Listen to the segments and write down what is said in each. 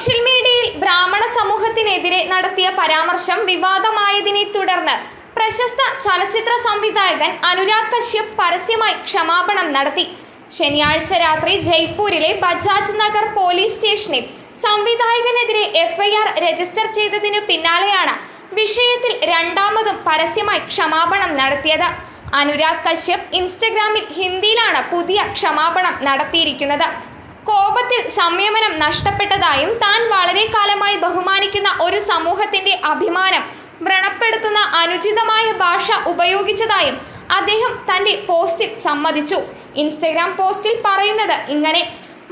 Social മീഡിയയിൽ ബ്രാഹ്മണ സമൂഹത്തിനെതിരെ നടത്തിയ പരാമർശം വിവാദമായതിനെ തുടർന്ന് പ്രശസ്ത ചലച്ചിത്ര സംവിധായകൻ അനുരാഗ് കശ്യപ് പരസ്യമായി ക്ഷമാപണം നടത്തി. ശനിയാഴ്ച രാത്രി ജയ്പൂരിലെ ബജാജ് നഗർ പോലീസ് സ്റ്റേഷനിൽ സംവിധായകനെതിരെ എഫ്ഐആർ രജിസ്റ്റർ ചെയ്തതിനു പിന്നാലെയാണ് വിഷയത്തിൽ രണ്ടാമതും പരസ്യമായി ക്ഷമാപണം നടത്തിയത്. അനുരാഗ് കശ്യപ് ഇൻസ്റ്റഗ്രാമിൽ ഹിന്ദിയിലാണ് പുതിയ ക്ഷമാപണം നടത്തിയിരിക്കുന്നത്. കോപത്തിൽ സംയമനം നഷ്ടപ്പെട്ടതായും താൻ വളരെ കാലമായി ബഹുമാനിക്കുന്ന ഒരു സമൂഹത്തിന്റെ അഭിമാനം വ്രണപ്പെടുത്തുന്ന അനുചിതമായ ഭാഷ ഉപയോഗിച്ചതായും അദ്ദേഹം തന്റെ പോസ്റ്റിൽ സമ്മതിച്ചു. ഇൻസ്റ്റഗ്രാം പോസ്റ്റിൽ പറയുന്നത് ഇങ്ങനെ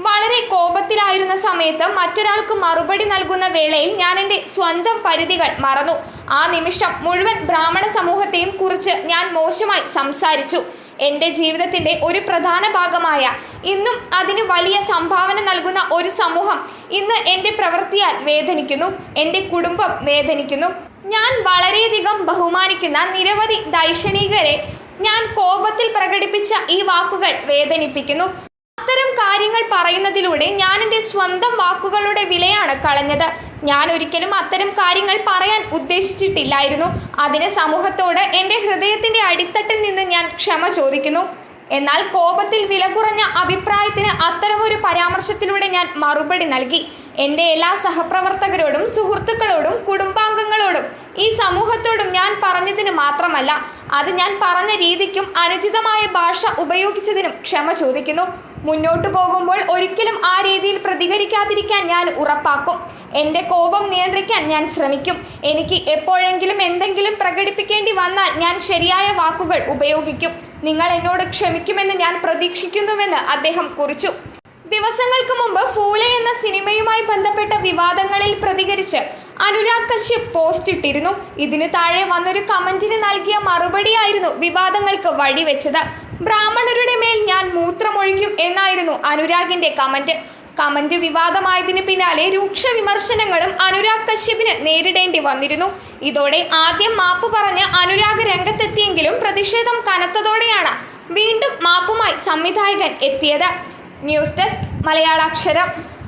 വളരെ കോപത്തിലായിരുന്ന സമയത്ത് മറ്റൊരാൾക്ക് മറുപടി നൽകുന്ന വേളയിൽ ഞാൻ എന്റെ സ്വന്തം പരിധികൾ മറന്നു. ആ നിമിഷം മുഴുവൻ ബ്രാഹ്മണ സമൂഹത്തെയും കുറിച്ച് ഞാൻ മോശമായി സംസാരിച്ചു. എന്റെ ജീവിതത്തിന്റെ ഒരു പ്രധാന ഭാഗമായ ഇന്നും അതിന് വലിയ സംഭാവന നൽകുന്ന ഒരു സമൂഹം ഇന്ന് എന്റെ പ്രവൃത്തിയാൽ വേദനിക്കുന്നു എന്റെ കുടുംബം വേദനിക്കുന്നു. ഞാൻ വളരെയധികം ബഹുമാനിക്കുന്ന നിരവധി ദൈക്ഷണികരെ ഞാൻ കോപത്തിൽ പ്രകടിപ്പിച്ച ഈ വാക്കുകൾ വേദനിപ്പിക്കുന്നു. കാര്യങ്ങൾ പറയുന്നതിലൂടെ ഞാൻ എന്റെ സ്വന്തം വാക്കുകളുടെ വിലയാണ് കളഞ്ഞത്. ഞാൻ ഒരിക്കലും അത്തരം കാര്യങ്ങൾ പറയാൻ ഉദ്ദേശിച്ചിട്ടില്ലായിരുന്നു. അതിന് സമൂഹത്തോട് എന്റെ ഹൃദയത്തിന്റെ അടിത്തട്ടിൽ നിന്ന് ഞാൻ ക്ഷമ ചോദിക്കുന്നു. എന്നാൽ കോപത്തിൽ വില കുറഞ്ഞ അഭിപ്രായത്തിന് അത്തരമൊരു പരാമർശത്തിലൂടെ ഞാൻ മറുപടി നൽകി. എന്റെ എല്ലാ സഹപ്രവർത്തകരോടും സുഹൃത്തുക്കളോടും കുടുംബാംഗങ്ങളോടും ഈ സമൂഹത്തോടും ഞാൻ പറഞ്ഞതിന് മാത്രമല്ല അത് ഞാൻ പറഞ്ഞ രീതിക്കും അനുചിതമായ ഭാഷ ഉപയോഗിച്ചതിനും ക്ഷമ ചോദിക്കുന്നു. മുന്നോട്ടു പോകുമ്പോൾ ഒരിക്കലും ആ രീതിയിൽ പ്രതികരിക്കാതിരിക്കാൻ ഞാൻ ഉറപ്പാക്കും. എന്റെ കോപം നിയന്ത്രിക്കാൻ ഞാൻ ശ്രമിക്കും. എനിക്ക് എപ്പോഴെങ്കിലും എന്തെങ്കിലും പ്രകടിപ്പിക്കേണ്ടി വന്നാൽ ഞാൻ ശരിയായ വാക്കുകൾ ഉപയോഗിക്കും. നിങ്ങൾ എന്നോട് ക്ഷമിക്കുമെന്ന് ഞാൻ പ്രതീക്ഷിക്കുന്നുവെന്ന് അദ്ദേഹം കുറിച്ചു. ദിവസങ്ങൾക്ക് മുമ്പ് ഫൂലെ എന്ന സിനിമയുമായി ബന്ധപ്പെട്ട വിവാദങ്ങളിൽ പ്രതികരിച്ച് അനുരാഗ് കശ്യപ് പോസ്റ്റ് ഇട്ടിരുന്നു. ഇതിനു താഴെ വന്നൊരു കമന്റിന് നൽകിയ മറുപടിയായിരുന്നു വിവാദങ്ങൾക്ക് വഴിവെച്ചത്. ബ്രാഹ്മണരുടെ മേൽ ഞാൻ എന്നായിരുന്നു അനുരാഗിന്റെ കമന്റ്. കമന്റ് വിവാദമായതിനു പിന്നാലെ രൂക്ഷ വിമർശനങ്ങളും അനുരാഗ് കശ്യപിന് നേരിടേണ്ടി വന്നിരുന്നു. ഇതോടെ ആദ്യം മാപ്പ് പറഞ്ഞ് അനുരാഗ് രംഗത്തെത്തിയെങ്കിലും പ്രതിഷേധം കനത്തതോടെയാണ് വീണ്ടും മാപ്പുമായി സംവിധായകൻ എത്തിയത്. News desk മലയാളാക്ഷരം.